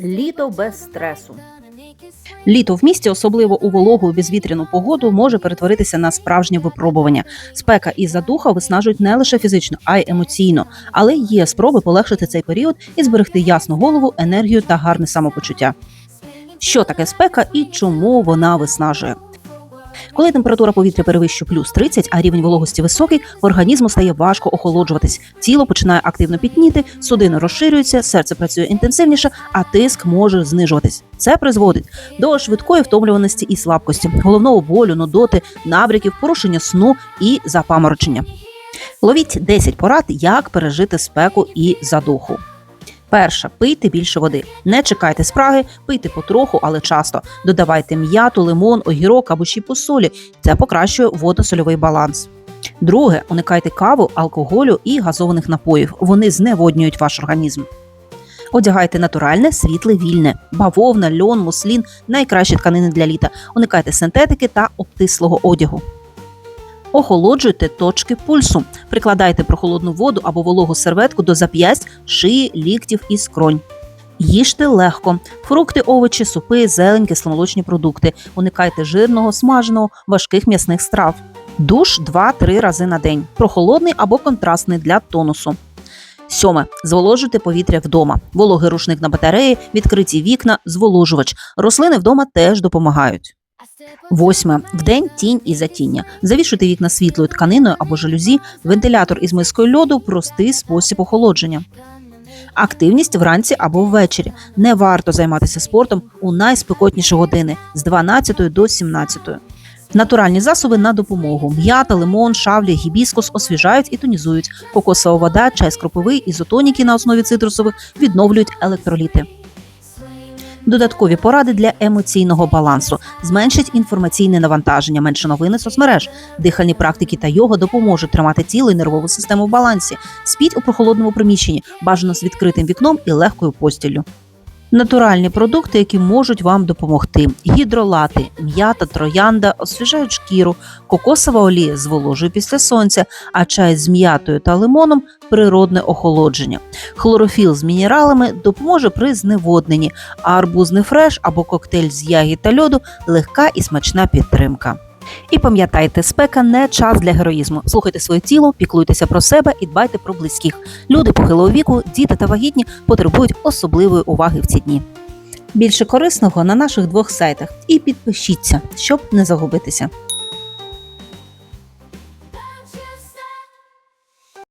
Літо без стресу. Літо в місті, особливо у вологу безвітряну погоду, може перетворитися на справжнє випробування. Спека і задуха виснажують не лише фізично, а й емоційно. Але є спроби полегшити цей період і зберегти ясну голову, енергію та гарне самопочуття. Що таке спека і чому вона виснажує? Коли температура повітря перевищує плюс 30, а рівень вологості високий, організму стає важко охолоджуватись. Тіло починає активно пітніти, судини розширюються, серце працює інтенсивніше, а тиск може знижуватись. Це призводить до швидкої втомлюваності і слабкості, головного болю, нудоти, набряків, порушення сну і запаморочення. Ловіть 10 порад, як пережити спеку і задуху. Перша пийте більше води. Не чекайте спраги, пийте потроху, але часто. Додавайте м'яту, лимон, огірок або щіпу солі. Це покращує водно-сольовий баланс. Друге, уникайте каву, алкоголю і газованих напоїв. Вони зневоднюють ваш організм. Одягайте натуральне, світле, вільне, бавовна, льон, муслін найкращі тканини для літа. Уникайте синтетики та обтислого одягу. Охолоджуйте точки пульсу. Прикладайте прохолодну воду або вологу серветку до зап'ясть, шиї, ліктів і скронь. Їжте легко. Фрукти, овочі, супи, зелень, кисломолочні продукти. Уникайте жирного, смаженого, важких м'ясних страв. Душ 2-3 рази на день. Прохолодний або контрастний для тонусу. Сьоме. Зволожуйте повітря вдома. Вологий рушник на батареї, відкриті вікна, зволожувач. Рослини вдома теж допомагають. Восьме. Вдень тінь і затіння. Завішуйте вікна світлою тканиною або жалюзі, вентилятор із мискою льоду простий спосіб охолодження. Активність вранці або ввечері. Не варто займатися спортом у найспекотніші години з 12 до 17. Натуральні засоби на допомогу: м'ята, лимон, шавлі, гібіскус освіжають і тонізують. Кокосова вода, чай скроповий, ізотоніки на основі цитрусових відновлюють електроліти. Додаткові поради для емоційного балансу зменшить інформаційне навантаження, менше новини соцмереж. Дихальні практики та йога допоможуть тримати тіло і нервову систему в балансі. Спіть у прохолодному приміщенні, бажано з відкритим вікном і легкою постіллю. Натуральні продукти, які можуть вам допомогти: гідролати, м'ята, троянда освіжають шкіру, кокосова олія зволожує після сонця, а чай з м'ятою та лимоном природне охолодження. Хлорофіл з мінералами допоможе при зневодненні, а арбузний фреш або коктейль з ягід та льоду легка і смачна підтримка. І пам'ятайте, спека не час для героїзму. Слухайте своє тіло, піклуйтеся про себе і дбайте про близьких. Люди похилого віку, діти та вагітні потребують особливої уваги в ці дні. Більше корисного на наших двох сайтах і підпишіться, щоб не загубитися.